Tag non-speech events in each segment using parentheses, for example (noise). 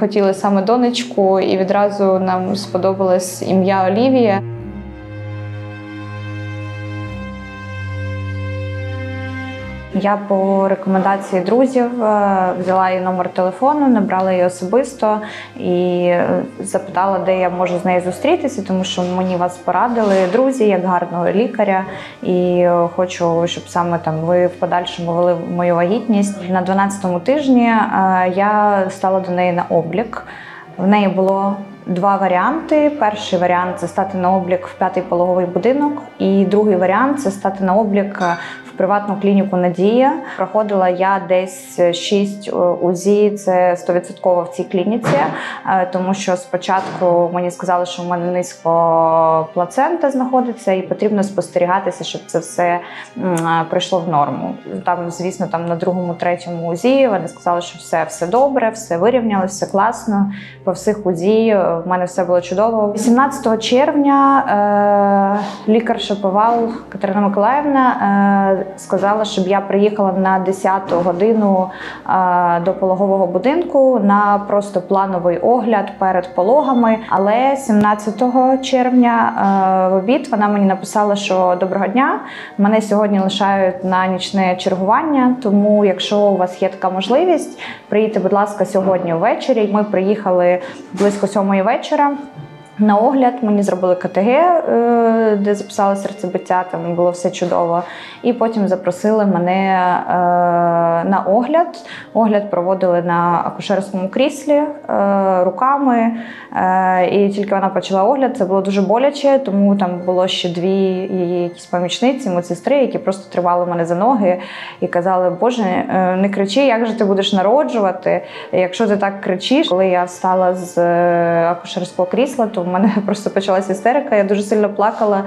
Хотіли саме донечку, і відразу нам сподобалось ім'я Олівія. Я по рекомендації друзів е, взяла її номер телефону, набрала її особисто і е, запитала, де я можу з нею зустрітися, тому що мені вас порадили друзі як гарного лікаря, і е, хочу, щоб саме там ви в подальшому вели мою вагітність. На 12-му тижні я стала до неї на облік. В неї було два варіанти. Перший варіант це стати на облік в п'ятий пологовий будинок, і другий варіант це стати на облік приватну клініку Надія. Проходила я десь 6 УЗІ, це 100% в цій клініці, е, тому що спочатку мені сказали, що в мене низько плацента знаходиться, і потрібно спостерігатися, щоб це все е, прийшло в норму. Там, звісно, там на другому, третьому УЗІ вони сказали, що все, все добре, все вирівнялося, все класно. По всіх УЗІ е, в мене все було чудово. 18 червня е, лікар Шаповал Катерина Миколаївна е, сказала, щоб я приїхала на 10 годину е, до пологового будинку на просто плановий огляд перед пологами. Але 17 червня е, в обід вона мені написала, що доброго дня. Мене сьогодні лишають на нічне чергування. Тому, якщо у вас є така можливість, приїдьте, будь ласка, сьогодні ввечері. Ми приїхали близько сьомої вечора. На огляд мені зробили КТГ, е, де записали серцебиття, там було все чудово. І потім запросили мене е, на огляд. Огляд проводили на акушерському кріслі е, руками. І тільки вона почала огляд, це було дуже боляче, тому там було ще дві її якісь помічниці, медсестри, які просто тривали мене за ноги і казали: Боже, не кричи, як же ти будеш народжувати? Якщо ти так кричиш, коли я встала з акушерського крісла, то в мене (laughs) просто почалася істерика. Я дуже сильно плакала.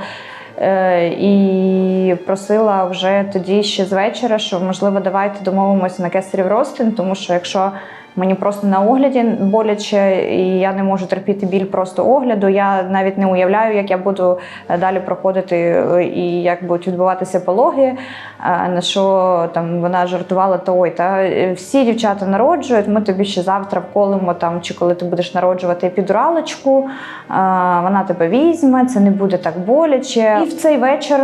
Е, І просила вже тоді ще з вечора, що можливо давайте домовимося на кесарів розтин, тому що якщо мені просто на огляді боляче, і я не можу терпіти біль просто огляду. Я навіть не уявляю, як я буду е, далі проходити е, і як будуть відбуватися пологи. Е, На що там вона жартувала, то ой, та всі дівчата народжують. Ми тобі ще завтра вколимо там, чи коли ти будеш народжувати епідуралочку, вона тебе візьме, це не буде так боляче. І в цей вечір,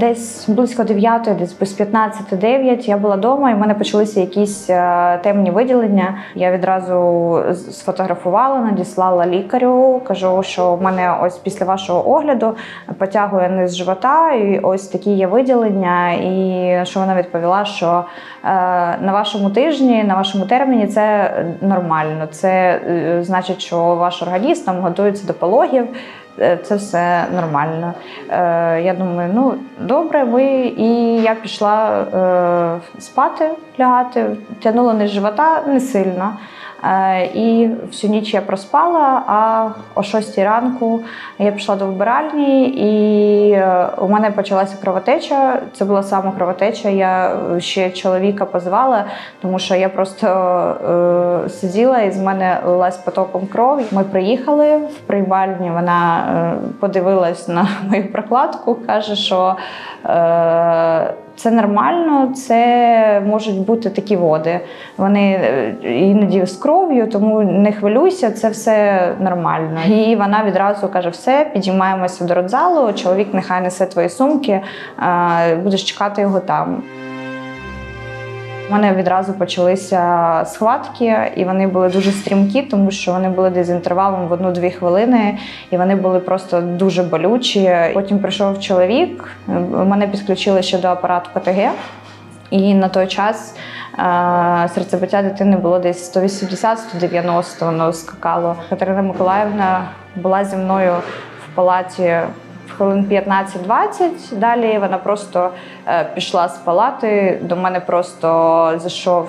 десь близько 9, десь без 15-9, я була вдома, і в мене почалися якісь темні виділення. Я відразу сфотографувала, надіслала лікарю. Кажу, що в мене ось після вашого огляду потягує низ живота, і ось такі є виділення. І що вона відповіла, що е, на вашому тижні, на вашому терміні це нормально. Це е, значить, що ваш організм там готується до пологів. Е, Це все нормально. Е, я думаю, ну добре, ви. І я пішла е, спати, лягати, тягнула не живота не сильно. Е, і всю ніч я проспала, а о 6 ранку я пішла до вбиральні, і е, у мене почалася кровотеча. Це була саме кровотеча. Я ще чоловіка позвала, тому що я просто е, сиділа і з мене лилась потоком крові. Ми приїхали в приймальні. Вона е, подивилась на (laughs) мою прокладку, каже, що е, це нормально, це можуть бути такі води. Вони е, іноді з кров'ю, тому не хвилюйся, це все нормально. І вона відразу каже: все, підіймаємося до родзалу, чоловік нехай несе твої сумки, будеш чекати його там. У мене відразу почалися схватки, і вони були дуже стрімкі, тому що вони були десь інтервалом в одну-дві хвилини, і вони були просто дуже болючі. Потім прийшов чоловік, мене підключили ще до апарату КТГ. І на той час е, серцебиття дитини було десь 180-190, воно скакало. Катерина Миколаївна була зі мною в палаті хвилин 15-20. Далі вона просто е, пішла з палати. До мене просто зайшов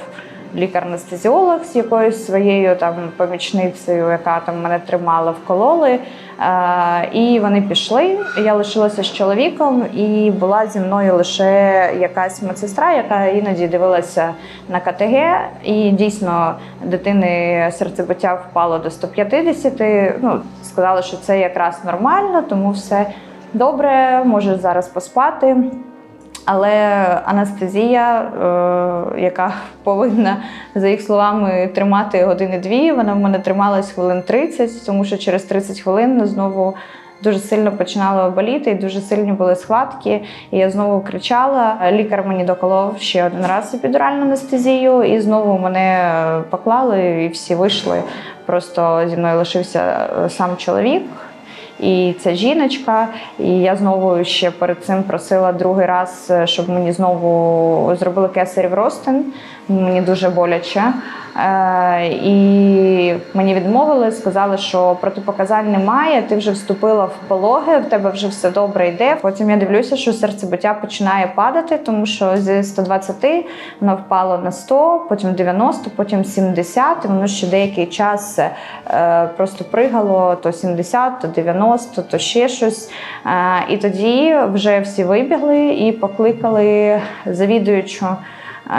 лікар-анестезіолог з якоюсь своєю там помічницею, яка там мене тримала, вкололи. Е, і вони пішли. Я лишилася з чоловіком, і була зі мною лише якась медсестра, яка іноді дивилася на КТГ. І дійсно дитини серцебиття впало до 150. Ну, сказали, що це якраз нормально, тому все добре, може зараз поспати. Але анестезія, е, яка (laughs) повинна, за їх словами, тримати години дві, вона в мене трималась хвилин 30, тому що через 30 хвилин знову дуже сильно починало боліти, і дуже сильні були схватки. І я знову кричала. Лікар мені доколов ще один раз епідуральну анестезію, і знову мене поклали, і всі вийшли. Просто зі мною лишився е, сам чоловік. І ця жіночка, і я знову ще перед цим просила другий раз, е, щоб мені знову зробили кесарів ростин. Мені дуже боляче. Е, і мені відмовили, сказали, що протипоказань немає. Ти вже вступила в пологи, в тебе вже все добре йде. Потім я дивлюся, що серцебиття починає падати, тому що зі 120 воно впало на 100, потім 90, потім 70. І воно ще деякий час е, просто пригало то 70, то 90, то ще щось. Е, і тоді вже всі вибігли і покликали завідуючу. Е,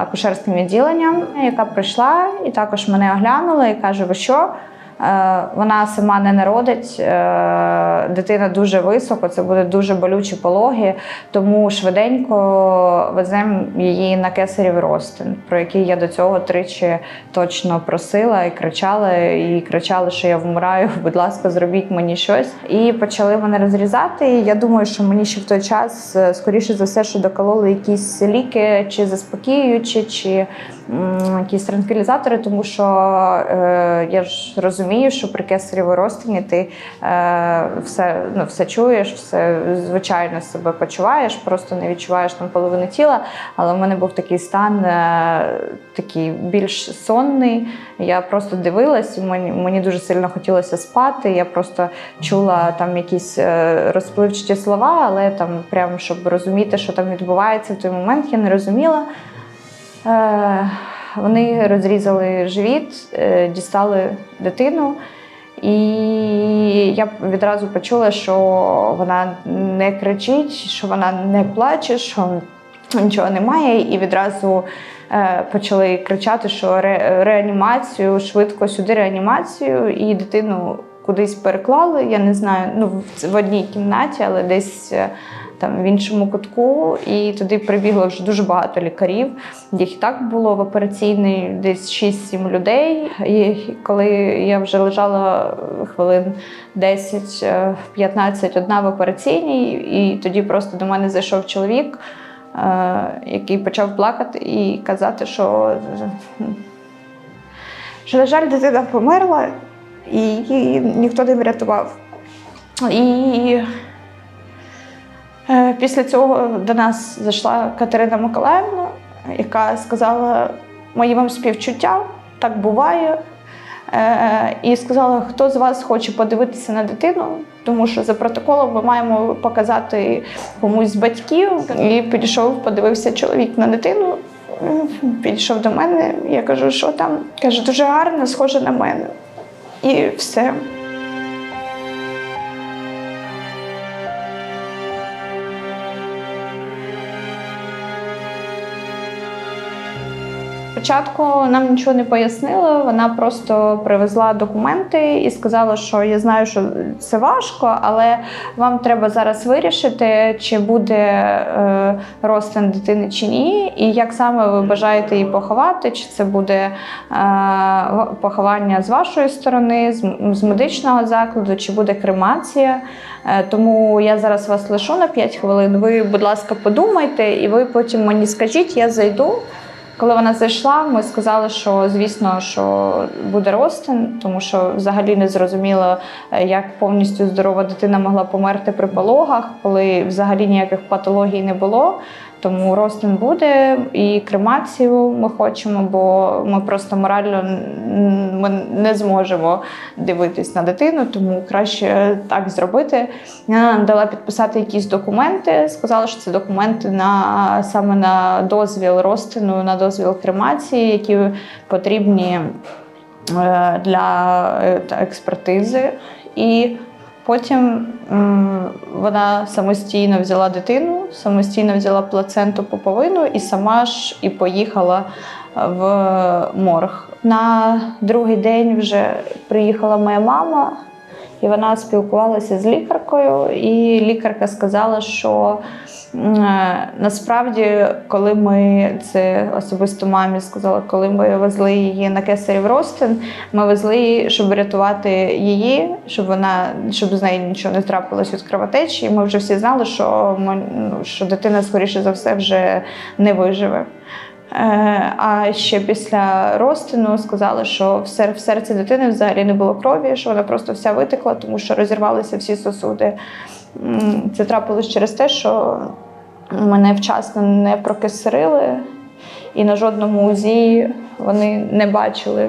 Акушерським відділенням, яка прийшла і також мене оглянула і каже: ви що? Е, Вона сама не народить, е, дитина дуже високо, це буде дуже болючі пологи, тому швиденько веземо її на кесарів ростин, про який я до цього тричі точно просила і кричала, і кричала, що я вмираю. (laughs) Будь ласка, зробіть мені щось. І почали мене розрізати. Я думаю, що мені ще в той час, е, скоріше за все, що докололи якісь ліки, чи заспокіюючі, чи якісь транквілізатори, тому що е, я ж розумію, що при кесаревій розтині ти е, все, ну, все чуєш, все звичайно себе почуваєш, просто не відчуваєш там половини тіла. Але в мене був такий стан, е, такий більш сонний. Я просто дивилась, мені, мені дуже сильно хотілося спати. Я просто чула там якісь е, розпливчаті слова, але там, прям щоб розуміти, що там відбувається в той момент, я не розуміла. Е, Вони розрізали живіт, е, дістали дитину, і я відразу почула, що вона не кричить, що вона не плаче, що нічого немає. І відразу е, почали кричати, що ре- реанімацію, швидко сюди реанімацію, і дитину кудись переклали. Я не знаю, ну в- в одній кімнаті, але десь. Е, там в іншому кутку, і туди прибігло вже дуже багато лікарів. Їх і так було в операційній десь 6-7 людей. І коли я вже лежала хвилин 10-15 одна в операційній, і тоді просто до мене зайшов чоловік, е, який почав плакати і казати, що, що на жаль, дитина померла, і її ніхто не врятував. І Е, Після цього до нас зайшла Катерина Миколаївна, яка сказала мої вам співчуття, так буває. Е, І сказала, хто з вас хоче подивитися на дитину, тому що за протоколом ми маємо показати комусь з батьків. І підійшов, подивився чоловік на дитину. Е, Підійшов до мене, я кажу, що там? Каже, дуже гарно, схоже на мене. І все. Спочатку нам нічого не пояснили. Вона просто привезла документи і сказала, що я знаю, що це важко, але вам треба зараз вирішити, чи буде е, розтин дитини чи ні, і як саме ви бажаєте її поховати, чи це буде е, поховання з вашої сторони, з, з медичного закладу, чи буде кремація. Е, Тому я зараз вас лишу на 5 хвилин. Ви, будь ласка, подумайте, і ви потім мені скажіть, я зайду. Коли вона зайшла, ми сказали, що звісно, що буде розтин, тому що взагалі не зрозуміло, е, як повністю здорова дитина могла померти при пологах, коли взагалі ніяких патологій не було. Тому розтин буде і кремацію ми хочемо, бо ми просто морально ми не зможемо дивитись на дитину, тому краще так зробити. Вона нам дала підписати якісь документи. Сказала, що це документи на саме на дозвіл розтину, на дозвіл кремації, які потрібні е, для е, експертизи. І потім м, вона самостійно взяла дитину, самостійно взяла плаценту поповину і сама ж і поїхала в морг. На другий день вже приїхала моя мама, і вона спілкувалася з лікаркою, і лікарка сказала, що Е, Насправді, коли ми це особисто мамі сказала, коли ми везли її на кесарів Ростин, ми везли її, щоб врятувати її, щоб вона щоб з нею нічого не трапилось від кровотечі. Ми вже всі знали, що ми, ну, що дитина, скоріше за все, вже не виживе. Е, А ще після розтину сказали, що в серці дитини взагалі не було крові, що вона просто вся витекла, тому що розірвалися всі сосуди. Це трапилось через те, що мене вчасно не прокисарили, і на жодному УЗІ вони не бачили,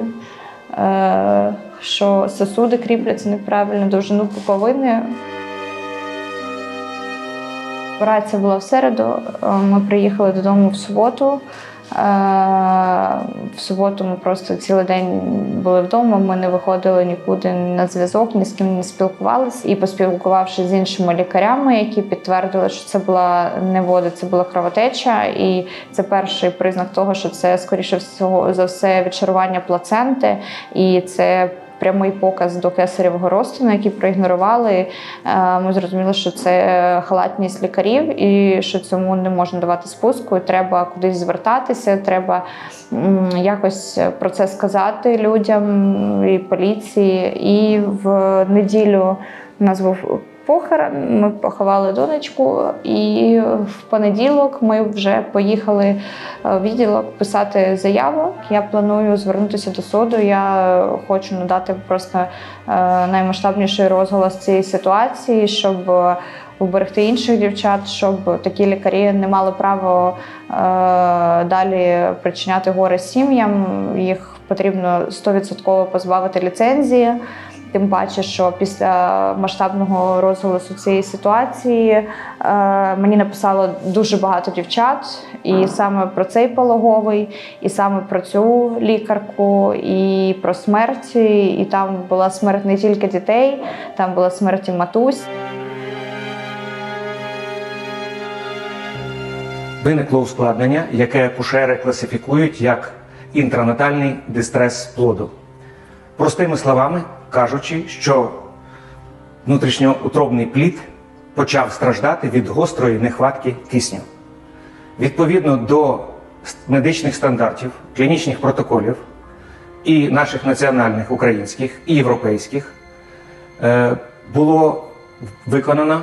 е, що сосуди кріпляться неправильно, довжину пуповини. Операція була в середу. е, Ми приїхали додому в суботу. Е, В суботу ми просто цілий день були вдома. Ми не виходили нікуди на зв'язок, ні з ким не спілкувалися. І поспілкувавшись з іншими лікарями, які підтвердили, що це була не вода, це була кровотеча. І це перший признак того, що це скоріше всього за все відчарування плаценти, і це. Прямий показ до кесаревого розтину, який проігнорували. Е, Ми зрозуміли, що це халатність лікарів і що цьому не можна давати спуску. Треба кудись звертатися, треба якось про це сказати людям і поліції. І в неділю у нас був похорон. Ми поховали донечку, і в понеділок ми вже поїхали е, в відділок писати заяву. Я планую звернутися до суду. Я хочу надати просто е, наймасштабніший розголос цієї ситуації, щоб уберегти інших дівчат, щоб такі лікарі не мали права е, далі причиняти горе сім'ям. Їх потрібно 100% позбавити ліцензії. Тим паче, що після масштабного розголосу цієї ситуації е, мені написало дуже багато дівчат, і саме про цей пологовий, і саме про цю лікарку, і про смерть. І там була смерть не тільки дітей, там була смерть і матусь. Виникло ускладнення, яке акушери класифікують як інтранатальний дистрес плоду. Простими словами кажучи, що внутрішньоутробний плід почав страждати від гострої нехватки кисню. Відповідно до медичних стандартів, клінічних протоколів і наших національних українських і європейських е, було виконано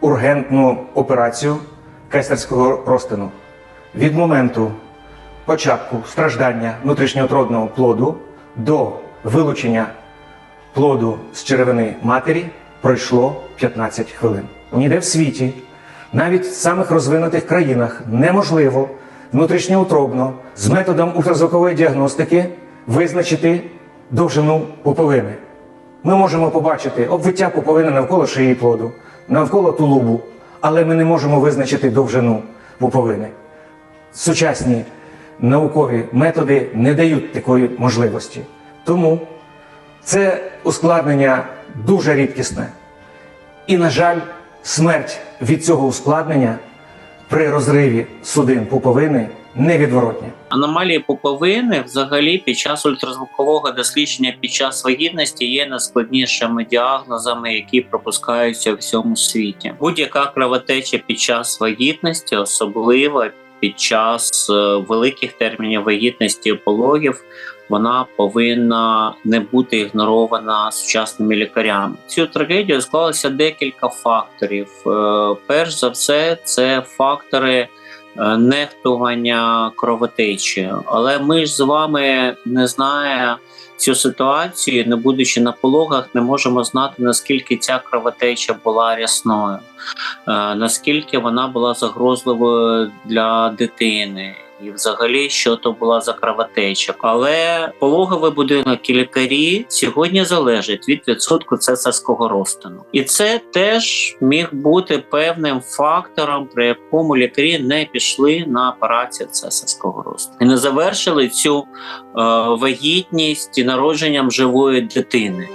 ургентну операцію кесарського розтину. Від моменту початку страждання внутрішньоутродного плоду до вилучення плоду з черевини матері пройшло 15 хвилин. Ніде в світі, навіть в самих розвинутих країнах, неможливо внутрішньоутробно з методом ультразвукової діагностики визначити довжину пуповини. Ми можемо побачити обвиття пуповини навколо шиї плоду, навколо тулубу, але ми не можемо визначити довжину пуповини. Сучасні наукові методи не дають такої можливості. Тому це ускладнення дуже рідкісне. І, на жаль, смерть від цього ускладнення при розриві судин пуповини невідворотня. Аномалії пуповини взагалі під час ультразвукового дослідження під час вагітності є найскладнішими діагнозами, які пропускаються у всьому світі. Будь-яка кровотеча під час вагітності, особливо під час е, великих термінів вагітності і пологів, вона повинна не бути ігнорована сучасними лікарями. Цю трагедію склалося декілька факторів. Е, Перш за все, це фактори е, нехтування кровотечі. Але ми ж з вами не знає цю ситуацію, не будучи на пологах, не можемо знати наскільки ця кровотеча була рясною, е, наскільки вона була загрозливою для дитини. І взагалі, що то була за кровотеча. Але пологовий будинок і лікарі сьогодні залежать від відсотку цесарського розтину. І це теж міг бути певним фактором, при якому лікарі не пішли на операцію цесарського розтину. І не завершили цю е, вагітність і народженням живої дитини.